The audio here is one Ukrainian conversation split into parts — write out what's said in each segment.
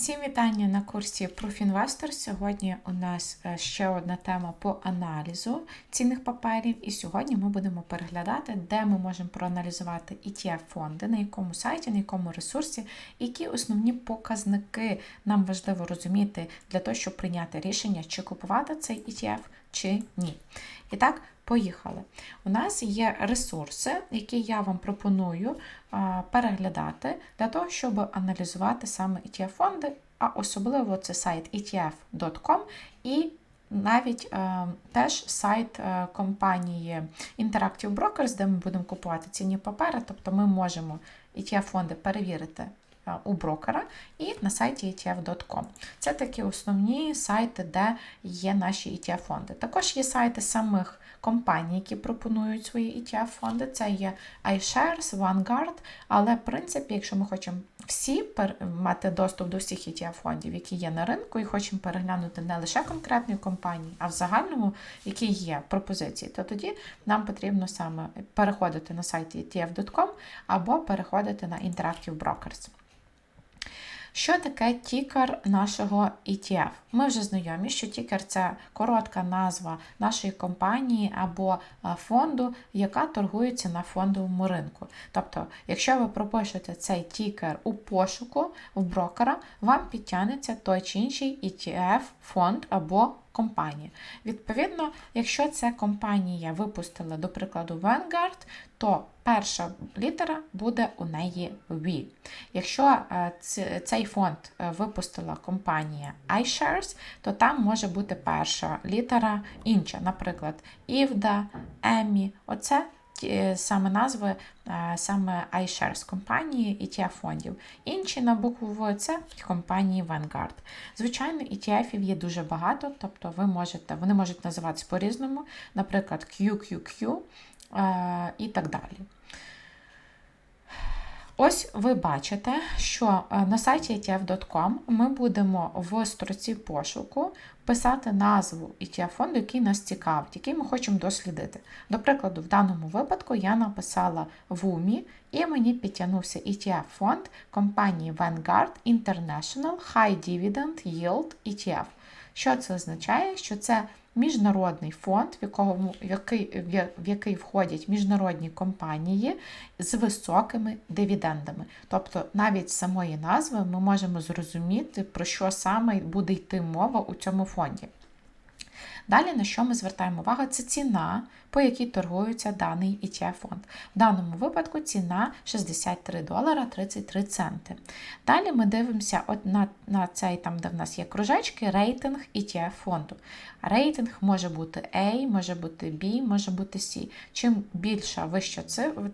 Всім вітання на курсі Investor. Сьогодні у нас е, ще одна тема по аналізу цінних паперів. І сьогодні ми будемо переглядати, де ми можемо проаналізувати ETF-фонди, на якому сайті, на якому ресурсі, які основні показники нам важливо розуміти для того, щоб прийняти рішення, чи купувати цей ETF, чи ні. І так, поїхали. У нас є ресурси, які я вам пропоную переглядати для того, щоб аналізувати саме ETF-фонди, а особливо це сайт ETF.com і навіть е, теж сайт е, компанії Interactive Brokers, де ми будемо купувати цінні папери, тобто ми можемо ETF-фонди перевірити е, у брокера і на сайті ETF.com. Це такі основні сайти, де є наші ETF-фонди. Також є сайти самих компаній, які пропонують свої ETF-фонди. Це є iShares, Vanguard, але в принципі, якщо ми хочемо всі мати доступ до всіх ETF-фондів, які є на ринку, і хочемо переглянути не лише конкретної компанії, а в загальному, які є пропозиції, то тоді нам потрібно саме переходити на сайт ETF.com або переходити на Interactive Brokers. Що таке тікер нашого ETF? Ми вже знайомі, що тікер це коротка назва нашої компанії або фонду, яка торгується на фондовому ринку. Тобто, якщо ви пропишете цей тікер у пошуку в брокера, вам підтягнеться той чи інший ETF, фонд або компанія. Відповідно, якщо ця компанія випустила, до прикладу, Vanguard, то перша літера буде у неї V. Якщо е, цей фонд е, випустила компанія iShares, то там може бути перша літера інша, наприклад, Івда, EMI. Оце саме назви е, саме iShares компанії ETF фондів. Інші на букву В це компанії Vanguard. Звичайно, ETF є дуже багато, тобто ви можете, вони можуть називатися по-різному, наприклад, QQQ е, і так далі. Ось ви бачите, що на сайті ETF.com ми будемо в строці пошуку писати назву ETF фонду, який нас цікавить, який ми хочемо дослідити. До прикладу, в даному випадку я написала в умі, і мені підтягнувся ETF фонд компанії Vanguard International High Dividend Yield ETF. Що це означає? Що це міжнародний фонд, в якого, в, який, в який входять міжнародні компанії з високими дивідендами. Тобто, навіть з самої назви ми можемо зрозуміти, про що саме буде йти мова у цьому фонді. Далі, на що ми звертаємо увагу, це ціна, по якій торгується даний ETF-фонд. В даному випадку ціна 63 долара 33 центи. Далі ми дивимося от на на цей, там, де в нас є кружечки, рейтинг ETF-фонду. Рейтинг може бути A, може бути B, може бути C. Чим більша вища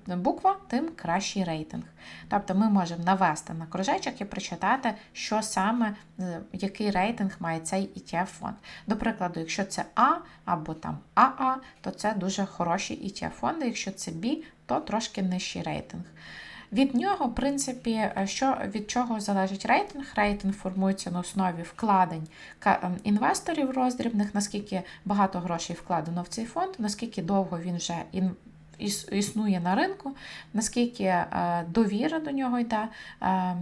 буква, тим кращий рейтинг. Тобто ми можемо навести на кружечок і прочитати, що саме, е, який рейтинг має цей ETF-фонд. До прикладу, якщо це А або там АА, то це дуже хороші ETF-фонди, якщо це B, то трошки нижчий рейтинг. Від нього, в принципі, що, від чого залежить рейтинг? Рейтинг формується на основі вкладень ем, інвесторів роздрібних, наскільки багато грошей вкладено в цей фонд, наскільки довго він вже існує на ринку, наскільки е, довіра до нього йде, е,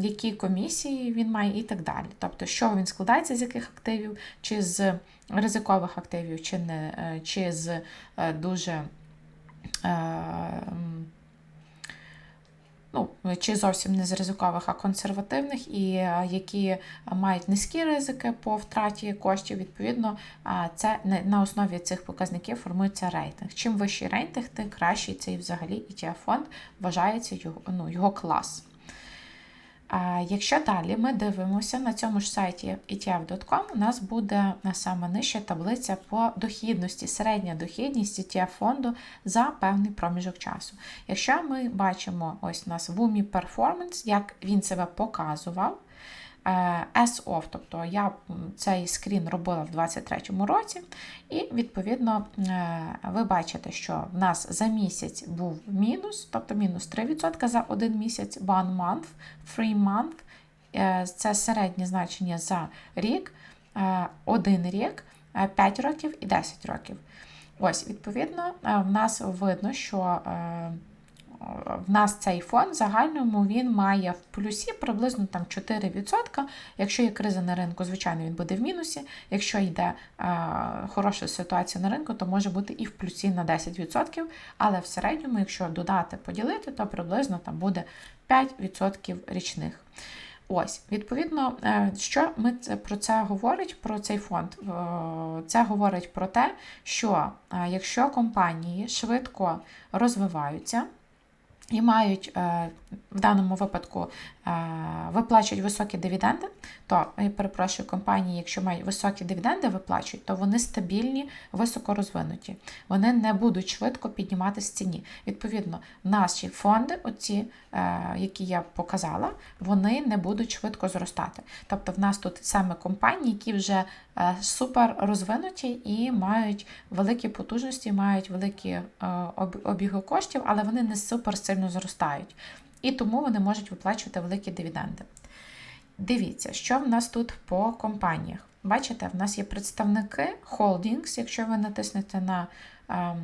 які комісії він має і так далі. Тобто, що він складається з яких активів, чи з ризикових активів, чи не, е, чи з дуже ну, чи зовсім не з ризикових, а консервативних, і е, які мають низькі ризики по втраті коштів, відповідно, це на основі цих показників формується рейтинг. Чим вищий рейтинг, тим кращий цей взагалі ETF фонд вважається його, ну, його клас. Якщо далі ми дивимося на цьому ж сайті ETF.com, у нас буде саме нижча таблиця по дохідності, середня дохідність ETF фонду за певний проміжок часу. Якщо ми бачимо ось у нас в умі перформанс, як він себе показував, S-OFF, тобто я цей скрін робила в 2023 році, і, відповідно, е, ви бачите, що в нас за місяць був мінус, тобто мінус 3% за один місяць, one month, free month, е, це середнє значення за рік, е, один рік, 5 років і 10 років. Ось, відповідно, в нас видно, що в нас цей фонд в загальному він має в плюсі приблизно там 4%. Якщо є криза на ринку, звичайно, він буде в мінусі. Якщо йде е, хороша ситуація на ринку, то може бути і в плюсі на 10%. Але в середньому, якщо додати, поділити, то приблизно там буде 5% річних. Ось, відповідно, е, що ми про це говорить про цей фонд? Е, це говорить про те, що е, якщо компанії швидко розвиваються, і мають в даному випадку виплачують високі дивіденди, то я перепрошую компанії, якщо мають високі дивіденди, виплачують, то вони стабільні, високо розвинуті. Вони не будуть швидко підніматися в ціні. Відповідно, наші фонди, оці, які я показала, вони не будуть швидко зростати. Тобто, в нас тут саме компанії, які вже супер розвинуті і мають великі потужності, мають великі обіги коштів, але вони не супер сильно зростають і тому вони можуть виплачувати великі дивіденди. Дивіться, що в нас тут по компаніях. Бачите, в нас є представники Holdings, якщо ви натиснете на ем,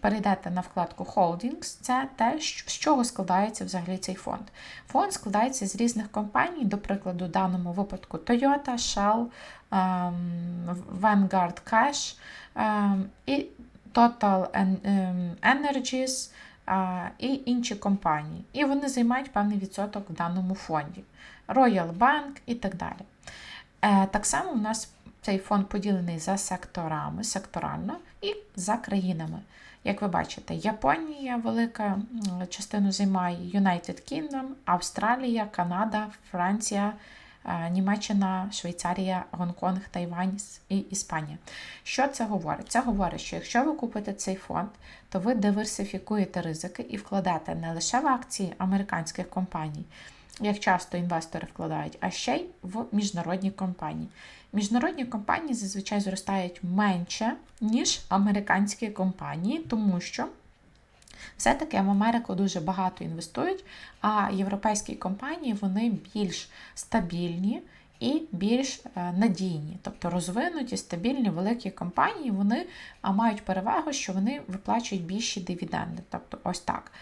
перейдете на вкладку Holdings, це те, з чого складається взагалі цей фонд. Фонд складається з різних компаній, до прикладу, в даному випадку Toyota, Shell, ем, Vanguard Cash ем, і Total Energies і інші компанії. І вони займають певний відсоток в даному фонді. Royal Bank і так далі. Е, так само у нас цей фонд поділений за секторами, секторально і за країнами. Як ви бачите, Японія велика частину займає United Kingdom, Австралія, Канада, Франція. Е, Німеччина, Швейцарія, Гонконг, Тайвань і Іспанія. Що це говорить? Це говорить, що якщо ви купите цей фонд, то ви диверсифікуєте ризики і вкладете не лише в акції американських компаній, як часто інвестори вкладають, а ще й в міжнародні компанії. Міжнародні компанії зазвичай зростають менше, ніж американські компанії, тому що. Все-таки в Америку дуже багато інвестують, а європейські компанії вони більш стабільні і більш е, надійні, тобто розвинуті, стабільні, великі компанії, вони мають перевагу, що вони виплачують більші дивіденди. Тобто ось так.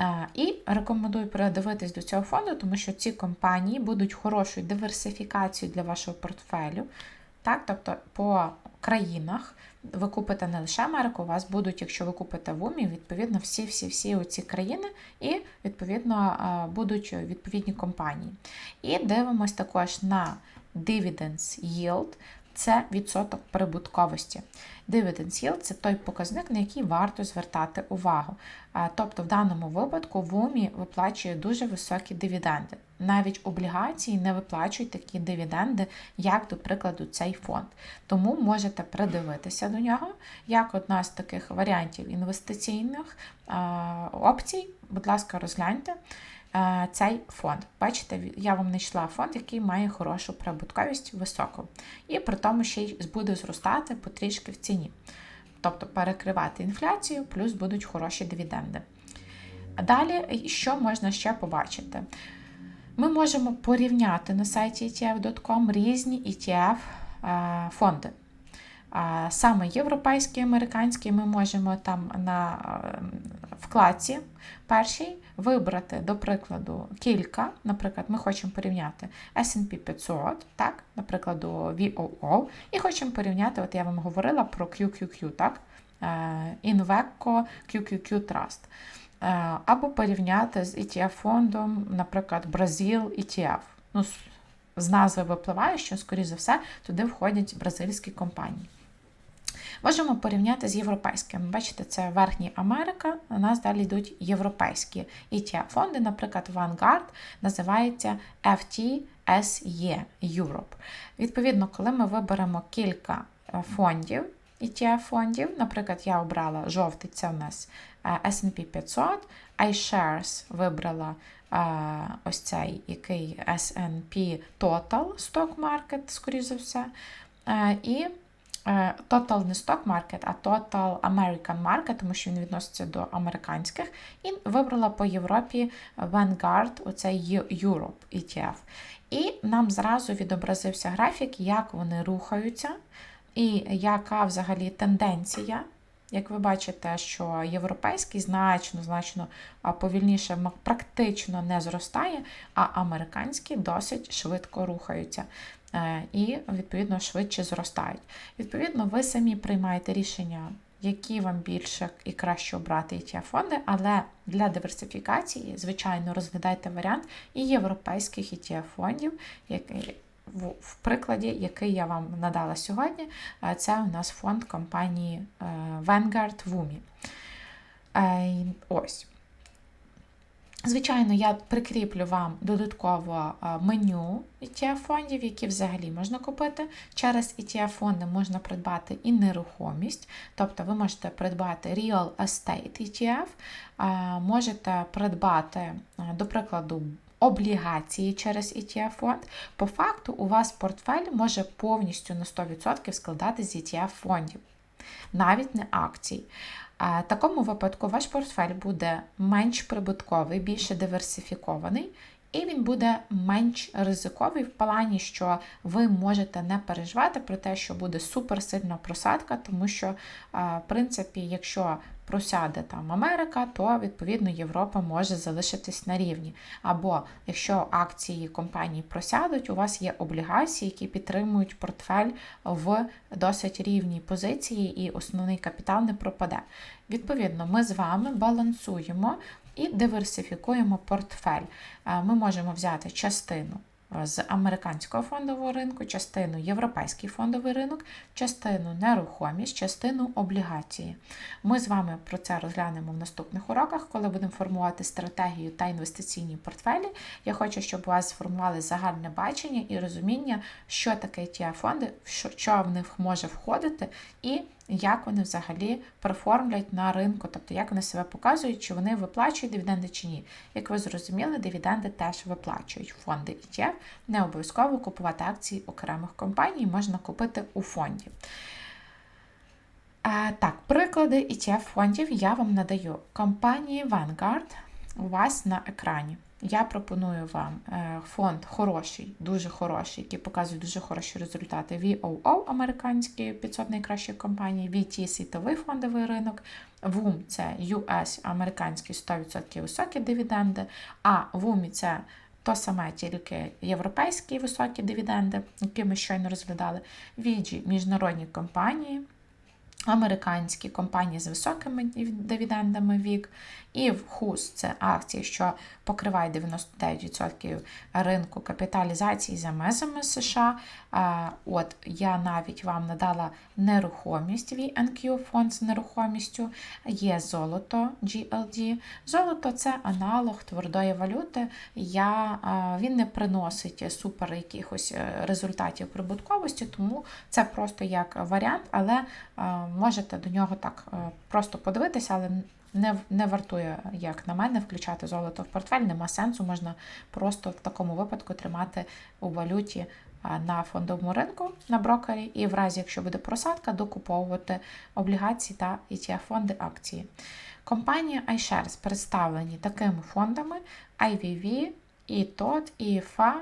Е, і рекомендую передивитись до цього фонду, тому що ці компанії будуть хорошою диверсифікацією для вашого портфелю. Так, Тобто по країнах ви купите не лише Америку, у вас будуть, якщо ви купите в УМІ, відповідно, всі-всі-всі оці країни, і, відповідно, будуть відповідні компанії. І дивимось також на Dividends Yield. Це відсоток прибутковості. Dividend yield – це той показник, на який варто звертати увагу. Тобто, в даному випадку в УМІ виплачує дуже високі дивіденди навіть облігації не виплачують такі дивіденди, як, до прикладу, цей фонд. Тому можете придивитися до нього як одна з таких варіантів інвестиційних опцій. Будь ласка, розгляньте. Цей фонд. Бачите, я вам знайшла фонд, який має хорошу прибутковість високу. І при тому ще й буде зростати потрішки в ціні. Тобто перекривати інфляцію, плюс будуть хороші дивіденди. Далі, що можна ще побачити? Ми можемо порівняти на сайті ETF.com різні ETF е, фонди. Саме європейські, американські, ми можемо там на е, вкладці першій вибрати, до прикладу, кілька. Наприклад, ми хочемо порівняти SP 500, так, наприклад, VOO, і хочемо порівняти, от я вам говорила про QQQ, так, е, Inveco QQQ Trust. Е, або порівняти з ETF-фондом, наприклад, Бразил ETF. Ну, З назви випливає, що, скоріш за все, туди входять бразильські компанії. Можемо порівняти з європейськими. Бачите, це Верхня Америка, у нас далі йдуть європейські ETF-фонди, наприклад, Vanguard називається FTSE Europe. Відповідно, коли ми виберемо кілька е, фондів, наприклад, я обрала жовтий, це у нас SP 500, iShares вибрала ось цей який SP Total Stock Market, скоріш за все. І Total не Stock Market, а Total American Market, тому що він відноситься до американських. І вибрала по Європі Vanguard, оцей Europe ETF. І нам зразу відобразився графік, як вони рухаються, і яка взагалі тенденція Як ви бачите, що європейський значно, значно повільніше, практично не зростає, а американські досить швидко рухаються е, і, відповідно, швидше зростають. Відповідно, ви самі приймаєте рішення, які вам більше і краще обрати ETF фонди, але для диверсифікації, звичайно, розглядайте варіант і європейських ETF фондів, які в, в прикладі, який я вам надала сьогодні, це у нас фонд компанії е, Vanguard Wumi. Е, Ось. Звичайно, я прикріплю вам додатково е, меню ETF фондів, які взагалі можна купити. Через ETF фонди можна придбати і нерухомість, тобто ви можете придбати Real Estate ETF, можете придбати, до прикладу, облігації через ETF фонд. По факту, у вас портфель може повністю на 100% складати з ETF фондів, навіть не акцій. В такому випадку ваш портфель буде менш прибутковий, більше диверсифікований, і він буде менш ризиковий в плані, що ви можете не переживати про те, що буде суперсильна просадка, тому що, в принципі, якщо просяде там Америка, то відповідно Європа може залишитись на рівні. Або якщо акції компанії просядуть, у вас є облігації, які підтримують портфель в досить рівній позиції, і основний капітал не пропаде. Відповідно, ми з вами балансуємо і диверсифікуємо портфель. Ми можемо взяти частину з американського фондового ринку, частину європейський фондовий ринок, частину нерухомість, частину облігації. Ми з вами про це розглянемо в наступних уроках, коли будемо формувати стратегію та інвестиційні портфелі. Я хочу, щоб у вас сформували загальне бачення і розуміння, що таке ті фонди, що в них може входити, і як вони взагалі перформлять на ринку, тобто як вони себе показують, чи вони виплачують дивіденди чи ні. Як ви зрозуміли, дивіденди теж виплачують фонди ETF. Не обов'язково купувати акції окремих компаній, можна купити у фонді. А, Так, приклади ETF фондів я вам надаю. Компанії Vanguard у вас на екрані. Я пропоную вам е, фонд хороший, дуже хороший, який показує дуже хороші результати. VOO американський 500 найкращих компаній, VT світовий фондовий ринок, WUM – це US американський 100% високі дивіденди, а WUMI – це то саме тільки європейські високі дивіденди, які ми щойно розглядали, VG – міжнародні компанії. Американські компанії з високими дивідендами вік, і в ХУС це акції, що покриває 99% ринку капіталізації за межами США. От я навіть вам надала нерухомість VNQ фонд з нерухомістю, є золото GLD. Золото це аналог твердої валюти. Я, Він не приносить супер якихось е, результатів прибутковості, тому це просто як варіант, але можете до нього так е, просто подивитися, але не не вартує, як на мене, включати золото в портфель, нема сенсу, можна просто в такому випадку тримати у валюті на фондовому ринку на брокері, і в разі, якщо буде просадка, докуповувати облігації та etf фонди акції. Компанія iShares представлені такими фондами IVV, ETOT, EFA,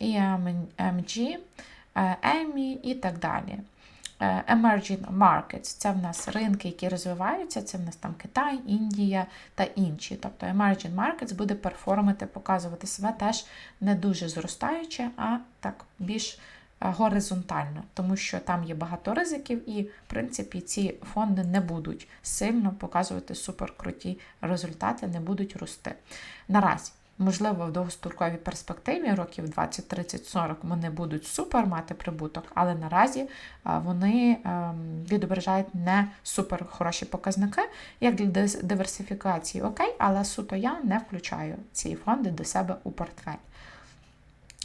EMG, EMI і так далі. Е, emerging markets це в нас ринки, які розвиваються, це в нас там Китай, Індія та інші. Тобто emerging markets буде перформити, показувати себе теж не дуже зростаюче, а так більш е, горизонтально, тому що там є багато ризиків, і, в принципі, ці фонди не будуть сильно показувати суперкруті результати, не будуть рости. Наразі. Можливо, в довгостроковій перспективі, років 20, 30, 40 вони будуть супер мати прибуток, але наразі вони ем, відображають не супер хороші показники, як для диверсифікації, окей, але суто я не включаю ці фонди до себе у портфель.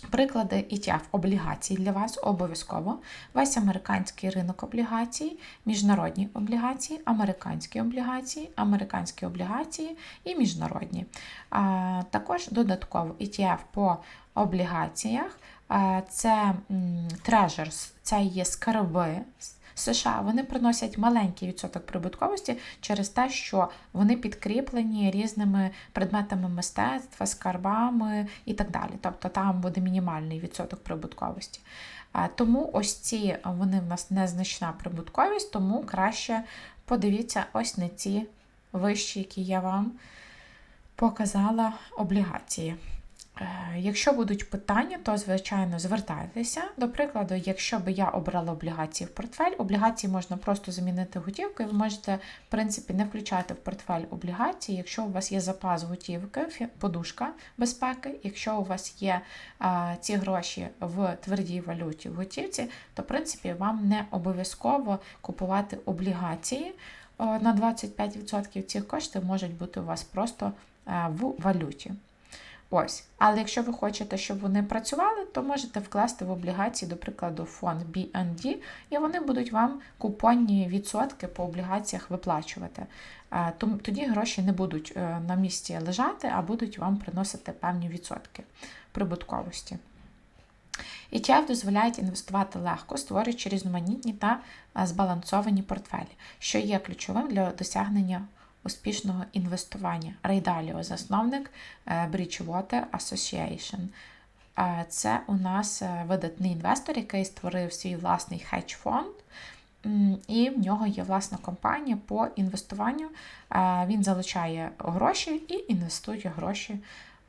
Приклади ETF облігацій для вас обов'язково. Весь американський ринок облігацій, міжнародні облігації, американські облігації, американські облігації і міжнародні. А, Також додатково ETF по облігаціях. Це Treasures, це є скарби США вони приносять маленький відсоток прибутковості через те, що вони підкріплені різними предметами мистецтва, скарбами і так далі. Тобто там буде мінімальний відсоток прибутковості. Тому ось ці вони в нас незначна прибутковість, тому краще подивіться ось на ці вищі, які я вам показала облігації. Е, Якщо будуть питання, то звичайно звертайтеся. До прикладу, якщо би я обрала облігації в портфель, облігації можна просто замінити готівкою. Ви можете, в принципі, не включати в портфель облігації, якщо у вас є запас готівки, подушка безпеки. Якщо у вас є а, ці гроші в твердій валюті в готівці, то в принципі вам не обов'язково купувати облігації. На 25% ці кошти можуть бути у вас просто е, в валюті. Ось. Але якщо ви хочете, щоб вони працювали, то можете вкласти в облігації, до прикладу, фонд BND, і вони будуть вам купонні відсотки по облігаціях виплачувати. Е, Тоді гроші не будуть е, на місці лежати, а будуть вам приносити певні відсотки прибутковості. ETF дозволяють інвестувати легко, створюючи різноманітні та е, збалансовані портфелі, що є ключовим для досягнення успішного інвестування. Рей Даліо, засновник е, Bridgewater Association. Е, Це у нас е, видатний інвестор, який створив свій власний хедж-фонд. І в нього є власна компанія по інвестуванню. Він залучає гроші і інвестує гроші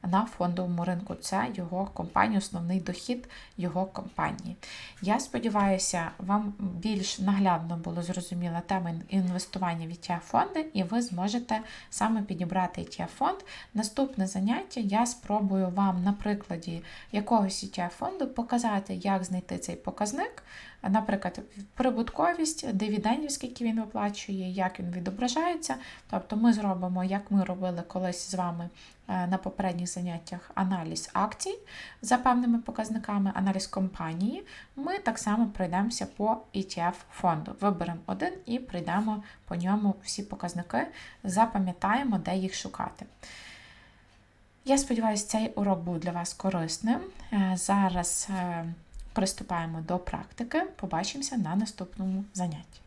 на фондовому ринку. Це його компанія, основний дохід його компанії. Я сподіваюся, вам більш наглядно було зрозуміла тема інвестування в ETF фонди, і ви зможете саме підібрати ETF фонд. Наступне заняття я спробую вам на прикладі якогось ETF фонду показати, як знайти цей показник. Наприклад, прибутковість, дивідендів, скільки він виплачує, як він відображається. Тобто ми зробимо, як ми робили колись з вами е, на попередніх заняттях, аналіз акцій за певними показниками, аналіз компанії. Ми так само пройдемося по ETF фонду. Виберемо один і пройдемо по ньому всі показники, запам'ятаємо, де їх шукати. Я сподіваюся, цей урок був для вас корисним. Е, Зараз е, приступаємо до практики. Побачимося на наступному занятті.